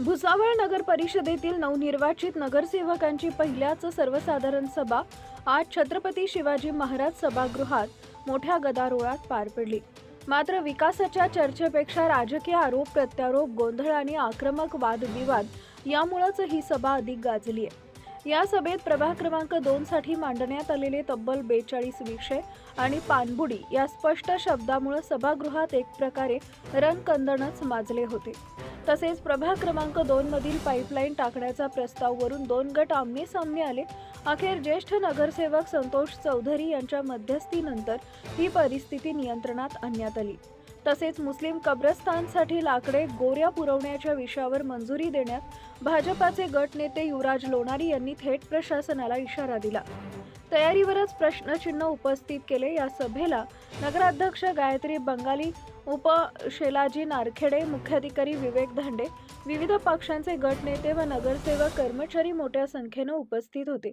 भुसावळ नगर परिषदेतील नवनिर्वाचित नगरसेवकांची पहिल्याच सर्वसाधारण सभा. आज छत्रपती शिवाजी महाराज सभागृहात मोठ्या गदारोळात पार पडली. मात्र विकासाच्या चर्चेपेक्षा राजकीय आरोप प्रत्यारोप गोंधळ आणि आक्रमक वादविवाद यामुळेच ही सभा अधिक गाजली आहे. या सभेत प्रभाग क्रमांक दोन साठी मांडण्यात आलेले तब्बल बेचाळीस विषय आणि पानबुडी या स्पष्ट शब्दामुळे सभागृहात एक प्रकारे रणकंदनच माजले होते. तसेच प्रभाग क्रमांक दोन मधील पाईपलाईन टाकण्याचा प्रस्ताववरून दोन गट आमने सामने आले. अखेर ज्येष्ठ नगरसेवक संतोष चौधरी यांच्या मध्यस्थीनंतर ही परिस्थिती नियंत्रणात आणण्यात आली. तसेच मुस्लिम कब्रस्तानसाठी लाकडे गोऱ्या पुरवण्याच्या विषयावर मंजुरी देण्यात भाजपाचे गट नेते युवराज लोणारी यांनी थेट प्रशासनाला इशारा दिला. तयारीवरच प्रश्नचिन्ह उपस्थित केले. या सभेला नगराध्यक्ष गायत्री बंगाली उप शेलाजी नारखेडे मुख्याधिकारी विवेक धांडे विविध पक्षांचे गटनेते व नगरसेवक कर्मचारी मोठ्या संख्येनं उपस्थित होते.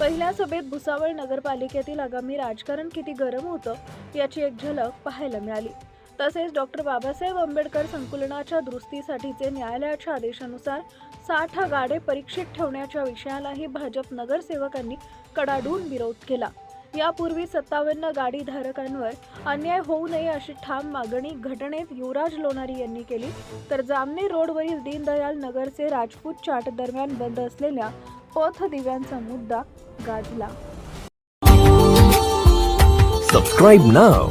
पहिल्या सभेत भुसावळ नगरपालिकेतील आगामी राजकारण किती गरम होतं याची एक झलक पाहायला मिळाली. तसेच डॉक्टर बाबासाहेब आंबेडकर संकुलनाच्या दुरुस्तीसाठीचे न्यायालयाच्या आदेशानुसार साठ गाडे परीक्षित ठेवण्याच्या विषयालाही भाजप नगरसेवकांनी कडाडून विरोध केला. यापूर्वी सत्तावन्न गाडीधारकांवर अन्याय होऊ नये अशी ठाम मागणी घटनेत युवराज लोणारी यांनी केली. तर जामने रोडवरील दीनदयाल नगरचे राजपूत चाट दरम्यान बंद असलेल्या पथ दिव्यांचा मुद्दा गाजला. सबस्क्राईब नाव